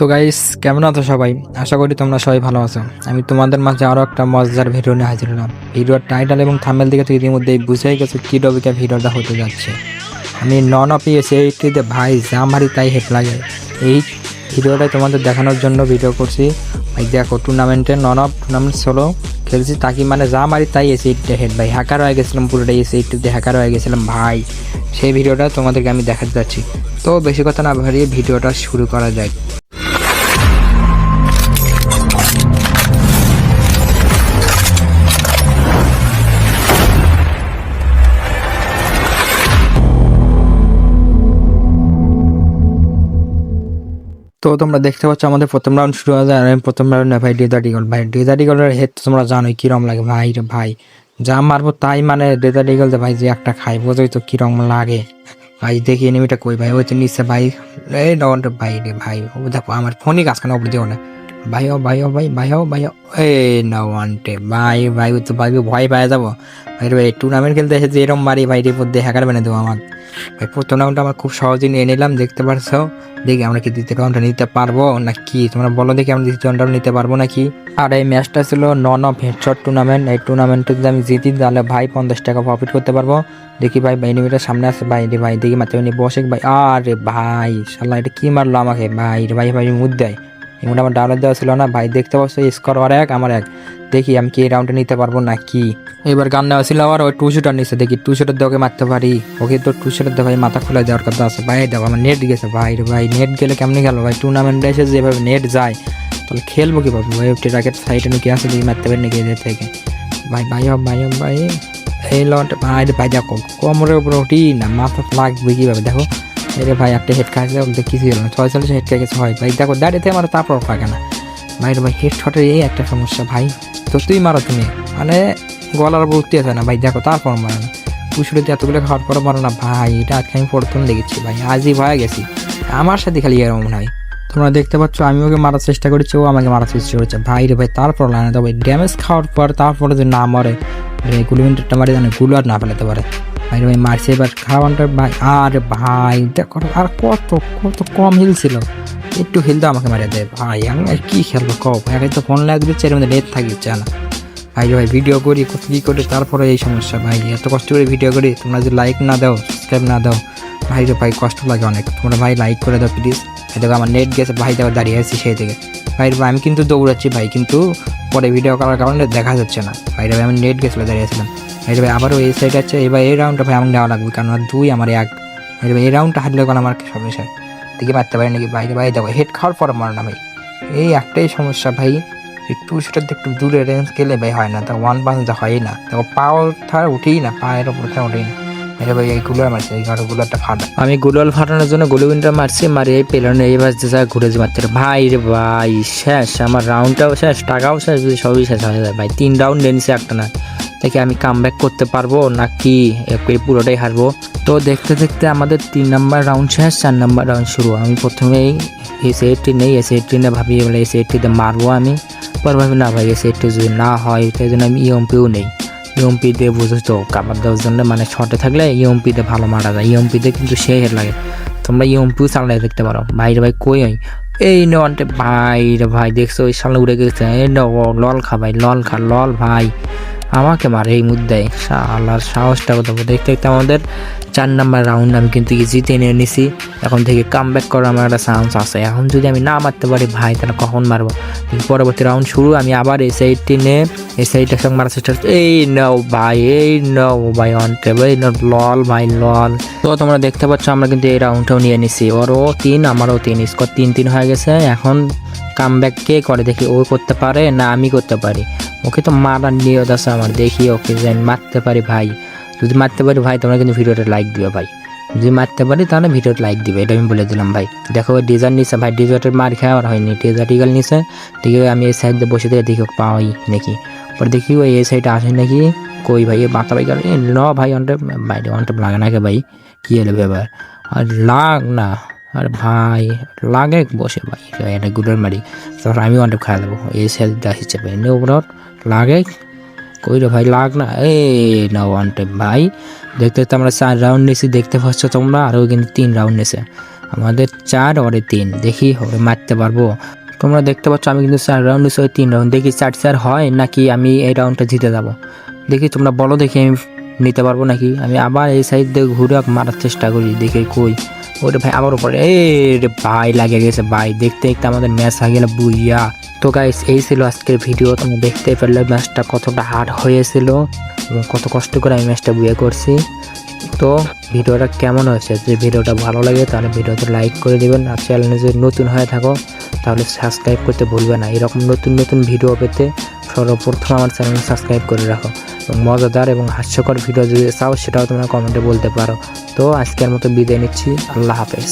তো গাইস কেমন আছো সবাই? আশা করি তোমরা সবাই ভালো আছো। আমি তোমাদের মাঝে আরও একটা মজার ভিডিও নিয়ে হাজির হলাম। ভিডিওর টাইটেল এবং থামেল দিকে তো ইতিমধ্যেই বুঝেই গেছো কী ডবিকা ভিডিওটা হতে যাচ্ছে। আমি নন অফ এসে এইটিতে ভাই, যা মারি তাই হেট লাগে। এই ভিডিওটাই তোমাদের দেখানোর জন্য ভিডিও করছি। ভাই, দেখো টুর্নামেন্টে নন অফ টুর্নামেন্ট সোলো খেলছি। তাকি মানে যা মারি তাই এসে এইটটা হেড ভাই হ্যাকার হয়ে গেছিলাম পুরোটাই এসে এইটটিতে হ্যাকার হয়ে গেছিলাম ভাই। সেই ভিডিওটা তোমাদেরকে আমি দেখাতে যাচ্ছি। তো বেশি কথা না বাড়িয়ে ভিডিওটা শুরু করা যায় তো তোমরা দেখতে পাচ্ছ আমাদের প্রথম রাউন্ড শুরু হয়ে যায়, আমি প্রথম রাউন্ডে ভাই ডেজার্ট ভাই ডেজার্ট হেড তোমরা জানোই কিরম লাগে ভাই রে ভাই। যা মারবো তাই মানে ডেজার্ট ইগল ভাই যে একটা খাই বোঝোই তো কিরম লাগে। ভাই দেখি এনিমিটা কই ভাই, ওই তো নিচে ভাই। এই ডন ভাই রে ভাই দেখো আমার ফোনই কাজ কেন অবধি না। ভাই ও ভাই ও, ভাই ভাই ও ভাই ও। এই না ওয়ানটে ভাই ভাই, তো ভাই, ভয় পায় যাব। ভাই ভাই টুর্নামেন্ট খেলতে এসেছে, এরম মারি, ভাই রে মধ্যে হ্যাকার বানিয়ে দেবো আমার ভাই প্রথম আমার খুব সহজেই নিয়ে নিলাম, দেখতে পারছ? দেখি আমরা কি দ্বিতীয় রাউন্ডটা নিতে পারব না কি তোমরা বলো দেখি আমরা দ্বিতীয় রাউন্ডটা নিতে পারব নাকি? আর এই ম্যাচটা ছিল নন অফ হেডশট টুর্নামেন্ট এই টুর্নামেন্টে যদি আমি জিতি, তাহলে ভাই পঞ্চাশ টাকা প্রফিট করতে পারব। দেখি ভাই এনিমিটার সামনে আছে, ভাই রে ভাই, দেখি মাত্র বসে ভাই। আরে ভাই, শালা, এটা কি মারলো আমাকে? ভাই রে ভাই ভাই মুদ দেয়। এমন আমার ডাউনলোড দেওয়া ছিল না। ভাই, দেখতে পাচ্ছ স্কোর আর এক, আমার এক। দেখি আমি কি এই রাউন্ডে নিতে পারব না কি এবার গান নেওয়া ছিল আবার, ওই টু শুটার নিচ্ছে দেখি টু শুটার দিয়ে ওকে মারতে পারি। ওকে তো টু শুটার দিয়ে ভাই মাথা খোলা যাওয়ার কথা আছে। ভাই দেখো, আমার নেট গেছে। ভাই ভাই নেট গেলে কেমনি গেল ভাই টুর্নামেন্টে এসে যেভাবে নেট যায়, তাহলে খেলব কীভাবে? ভাই ওটি রাকেট সাইডে নাকি আছে দেখি মারতে পারি নাকি এদের থেকে? ভাই ভাই, ও ভাই ও, ভাই, এই লট, ভাই ভাই, দেখো, কোমরের উপরে উঠি না মাথা লাগবে কীভাবে? দেখো এরে ভাই, একটা হেড গেলে বলতে কিছু হলো না। ছয় চল্লিশ হেড খাই গেছে, হয় ভাই। দেখো, দাঁড়িয়ে আমার তারপর পাকে না। ভাই ভাই হেড শটের এই একটা সমস্যা ভাই। তো তুই মারো তুমি। মানে গলার উপর উঠতে আছে না ভাই। দেখো, তারপর মারো না। পুষুরিতে এতগুলো খাওয়ার পর মারো না। ভাই, এটা আজকে আমি প্রথম দেখেছি ভাই। আজই ভয়ে গেছি। আমার সাথে খালি এরকম হয় তোমরা দেখতে পাচ্ছ আমি ওকে মারার চেষ্টা করেছি, ও আমাকে মারার চেষ্টা করেছে। ভাই রে ভাই, তারপর লাইনে তো ভাই ড্যামেজ খাওয়ার পর তারপরে যদি না মরে গুলিমিটারটা মারি জানে গুলো আর না ফেলাতে পারে। ভাই ভাই, মারছে এবার। খাওয়ানটা ভাই, আর ভাই, দেখো আর কত কত কম হিল ছিল। একটু হিল দাও আমাকে মারিয়ে দেয় ভাই, আমি আর কি খেলব কও? একাই তো ফোন লাগিয়ে দিচ্ছে, এর মধ্যে নেট থাকিচ্ছে না। ভাই ভাই ভিডিও করি কী করি, তারপরে এই সমস্যা। ভাই, এত কষ্ট করে ভিডিও করি, তোমরা যদি লাইক না দাও সাবস্ক্রাইব না দাও, ভাই ভাই, কষ্ট লাগে অনেক। তোমরা ভাই লাইক করে দাও প্লিজ দেখো আমার নেট গেছে, ভাই দেখো দাঁড়িয়ে আছি সেই থেকে ভাই আমি কিন্তু দৌড়াচ্ছি ভাই, কিন্তু পরে ভিডিও করার কারণে দেখা যাচ্ছে না। ভাইরা ভাই আমি নেট গেছিল দাঁড়িয়েছিলাম ভাই রে ভাই আবারও এই সাইড আছে, এবার এই রাউন্ডটা ভাই আমার নেওয়া লাগবে, কারণ দুই আমার এক। ভাই এই রাউন্ডটা হারলে কারণ আমার সমস্যা। দিকে মারতে পারি নাকি? ভাই রে ভাই দেখো হেড খাওয়ার পর মার না ভাই এই একটাই সমস্যা ভাই একটু সেটা একটু দূরে রেঞ্জ গেলে ভাই হয় না, তা ওয়ান যা হয় না। দেখো পাওয়ারটা উঠেই না, পায়ের ওপর উঠেই না। ফাটা আমি গুলোল ফাটানোর জন্য গুলোবিনটা মারছি মারি এই পেলানো এই বাজতে যা ঘুরে মারতে। ভাই রে ভাই, শেষ, আমার রাউন্ডটাও শেষ, টাকাও শেষ সবই শেষ হয়ে যায়। ভাই, তিন রাউন্ড নিয়েছি একটা না। দেখি আমি কাম করতে পারব নাকি পুরোটাই হারবো? তো দেখতে দেখতে আমাদের তিন নাম্বার রাউন্ড শেষ, চার নাম্বার রাউন্ড শুরু। আমি প্রথমেই এসে এইটটি নেই এসে এইটটি না ভাবি এসে এইটটিতে মারবো আমি। পর ভাবি, না ভাই এসে এইটটি যদি না হয়, তাই জন্য আমি ইএমপিও নেই। ইএমপি দিয়ে বুঝেছ, কাবার দেওয়ার জন্য মানে শর্টে থাকলে ইউএমপি দিয়ে ভালো মারা যায়। ইউএমপি দিয়ে কিন্তু সে হেড লাগে। তোমরা ইউএমপিও চালাই দেখতে পারো। ভাইরে ভাই, কই ওই? এই ননটে ভাই রে ভাই, দেখছ, ওই সামনে উড়ে গেছে। এই লল খা ভাই, লল খা, লল ভাই। আমাকে মারে এই মুদ্রায়। আল্লাহর সাহসটা বলতে দেখতে দেখতে আমাদের চার নাম্বার রাউন্ড আমি কিন্তু জিতে নিয়ে নিছি। এখন থেকে কাম ব্যাক করার আমার একটা চান্স আছে। এখন যদি আমি না মারতে পারি, ভাই, তাহলে কখন মারবো? পরবর্তী রাউন্ড শুরু, আমি আবার এই সাইডটি নিয়ে, এই সাইডটার সঙ্গে মারার চেষ্টা এই নাও ভাই, এই নাও ভাই অন টেবল লল ভাই লল তো তোমরা দেখতে পাচ্ছ, আমরা কিন্তু এই রাউন্ডটাও নিয়ে নিছি। ওরও তিন, আমারও তিন। স্কোর তিন তিন হয়ে গেছে। এখন কাম ব্যাক কে করে দেখি, ও করতে পারে না আমি করতে পারি? ওকে তো মারার নিয়ত আছে আমার, দেখি ওকে যে আমি মারতে পারি ভাই। যদি মারতে পারি ভাই, তোমরা কিন্তু ভিডিওটা লাইক দিবে ভাই। যদি মারতে পারি, তাহলে ভিডিওটা লাইক দিবে, এটা আমি বলে দিলাম ভাই। দেখো ডিজার নিছে ভাই ডিজার্টের মার আমার হয়নি। ডিজার্ট ইগাল নিছে, দেখি আমি এই সাইড দিয়ে বসে থেকে দেখি পাওয়াই নাকি। পরে দেখি ওই এই সাইডে আসে নাকি, কই ভাই মাথা ভাই গেল। ন ভাই অনটে ভাই অনটে লাগে নাকি ভাই? কি হলো ব্যাপার? আর লাগ না, আর ভাই, লাগে বসে ভাই। এটা গুলোর মারি। তারপর আমি অনটে খাই দেবো। এই সাইড সাইডটা হিসেবে ওপর লাগে? কই রে ভাই, লাগ না। এ না ওয়ান টাইম ভাই, দেখতে দেখতে আমরা চার রাউন্ড নিয়েছি দেখতে পাচ্ছ তোমরা? আরও কিন্তু তিন রাউন্ড নিয়েছে আমাদের চার, ওরে তিন। দেখি, ওরে মারতে পারব। তোমরা দেখতে পাচ্ছ, আমি কিন্তু চার রাউন্ড দিচ্ছি ওই তিন রাউন্ড দেখি চার চার হয় নাকি আমি এই রাউন্ডটা জিতে যাব? দেখি, তোমরা বলো দেখি আমি নিতে পারব নাকি? আমি আবার এই সাইড দিয়ে ঘুরে মারার চেষ্টা করি, দেখে কই। ওরে ভাই আবার উপরে। এ রে ভাই লাগে গেছে ভাই। দেখতে দেখতে আমাদের ম্যাচ হয়ে গেল বুইয়া। তো গাইস এই ছিল আজকের ভিডিও তোমরা দেখতে পারলে ম্যাচটা কতটা হার্ড হয়েছিল এবং কত কষ্ট করে আমি ম্যাচটা বুয়ে করছি। তো ভিডিওটা কেমন হয়েছে? যদি ভিডিওটা ভালো লাগে, তাহলে ভিডিওতে লাইক করে দেবেন। আর চ্যানেলে যদি নতুন হয়ে থাকো তাহলে সাবস্ক্রাইব করতে ভুলবে না। এরকম নতুন নতুন ভিডিও পেতে সর্বপ্রথম আমার চ্যানেল সাবস্ক্রাইব করে রাখো। এবং মজাদার এবং হাস্যকর ভিডিও যদি চাও, সেটাও তোমরা কমেন্টে বলতে পারো। তো আজকের মতো বিদায় নিচ্ছি। আল্লাহ হাফেজ।